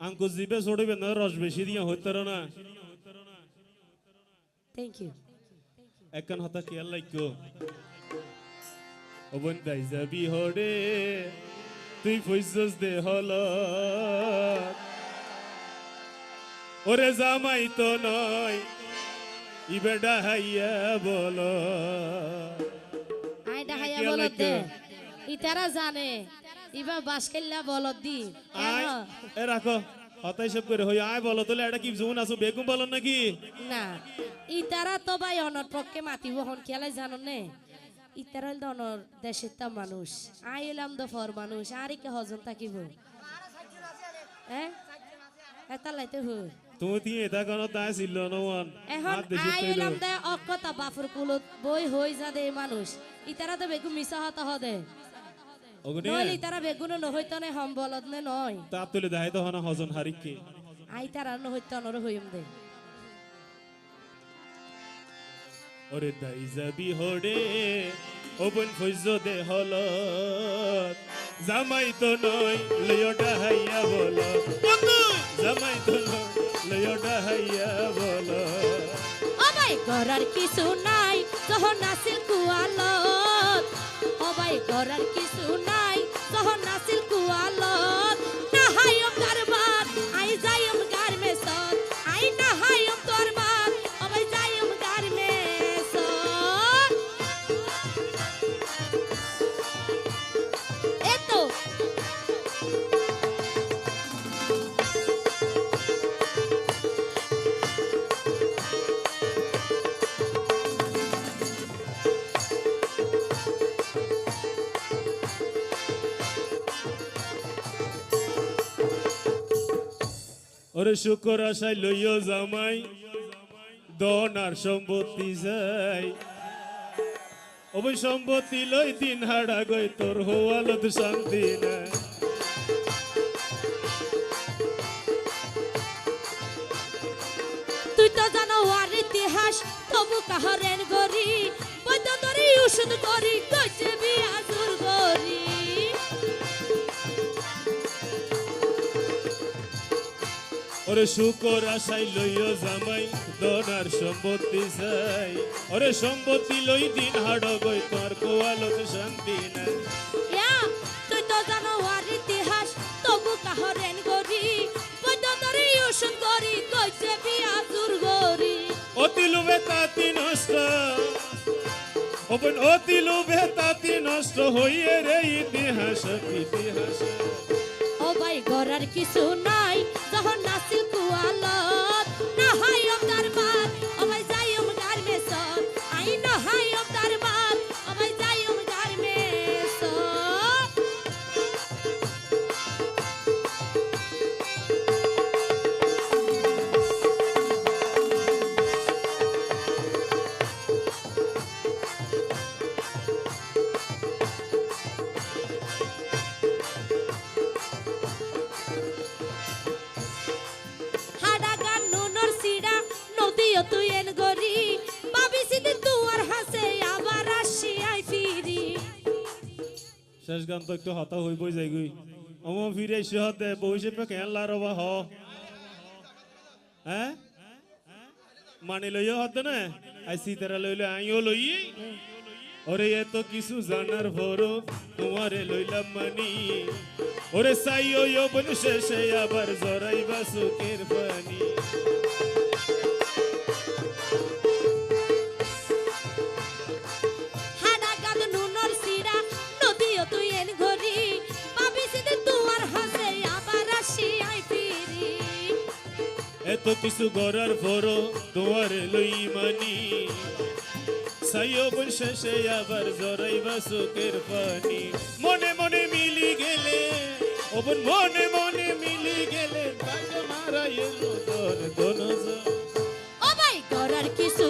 আঙ্কুশ জিপে ছড়িবে না রস বেশি দিয়া হইতে না থ্যাংক ইউ একখান হতা খেয়াল লাইকো অবন তাই যাবি হরে তুই ফৈসস দে হল ওরে জামাই তো নয় ইবেডা হাইয়া বল আই বলদ লাইক? দে ইতারা জানে ইবা বাস খেললা বলদ দি। আয়? এ রাখো হতাই সব করে হই আয় বলো তাহলে এটা কি জুন আছো বেগুন বলো নাকি? না ইতারা তো ভাই অনর পক্ষে মাতিব হন খেলাই জানো নে? ইতারা হইল অনর দেশের তা মানুষ আই এলাম তো ফর মানুষ আর কে হজন থাকিব। হ্যাঁ এটা লাইতে হই। তুমি তিন এটা কোন তাই ছিল নওয়ান এখন আই তৈল এলাম দে অকতা বাফর কুলত বই হই যা দে মানুষ। ইতারা তো বেগু মিছা হতা হদে। নইলে ইতারা বেগুন নহইতো নে হম বলদ নে নয়। তাপ তুলে দেখাই তো হনা হজন হারিকে। আই তারা নহইতো অনর হইম দে। ওরে দাই যাবি হরে ওপেন ফৈজ দে হল জামাই তো নয় লয়টা হাইয়া বল। জামাই তো নয় লয়টা হাইয়া বল। অবাই করার কিছু নাই যখন নাছিল কুয়ালত অবাই করার কিছু নাই যখন নাছিল কুয়ালত। ওরে শুকর আশাই লইও জামাই দন আর সম্পত্তি যাই ওই সম্পত্তি লই দিন হাড়া গই, তোর হোয়ালত শান্তি না তুই তো জানো আর ইতিহাস, তবু কাহরেন গরি। ওরে শুকর আশাই লইও জামাই দনার সম্পত্তি চাই। ওরে সম্পত্তি লই দিন হাড় গই তোর কোয়ালত শান্তি না ইয়া তুই তো জানো আর ইতিহাস তবু কাহরেন করি কইছে বিয়া জোর গরি। অতি তাতি নষ্ট। অতি তাতি নষ্ট হইয়ে রে ইতিহাস ইতিহাস। ও ভাই কিছু নাই যখন নাসিল কুয়ালত গান তো একটু হতা হইবই যাই গই অম ফিরে পে হ? হ্যাঁ? মানি লইও হতে না? আই সীতারা লইলে, আইও লই। ওরে এত কিছু জানার ভরো তোমারে লইলাম মানি। ওরে সাইও ইয়বন শেষে আবার জরাইবা সুখের পানি এত কিছু গড়ার পরও তোমার লই মানি। সাইও শেষে আবার জরাইবা সুখের পানি। মনে মনে মিলি গেলে, ও মনে মনে মিলি গেলে, তাকে মারা এলো তোর দনজন ও ভাই করার কিছু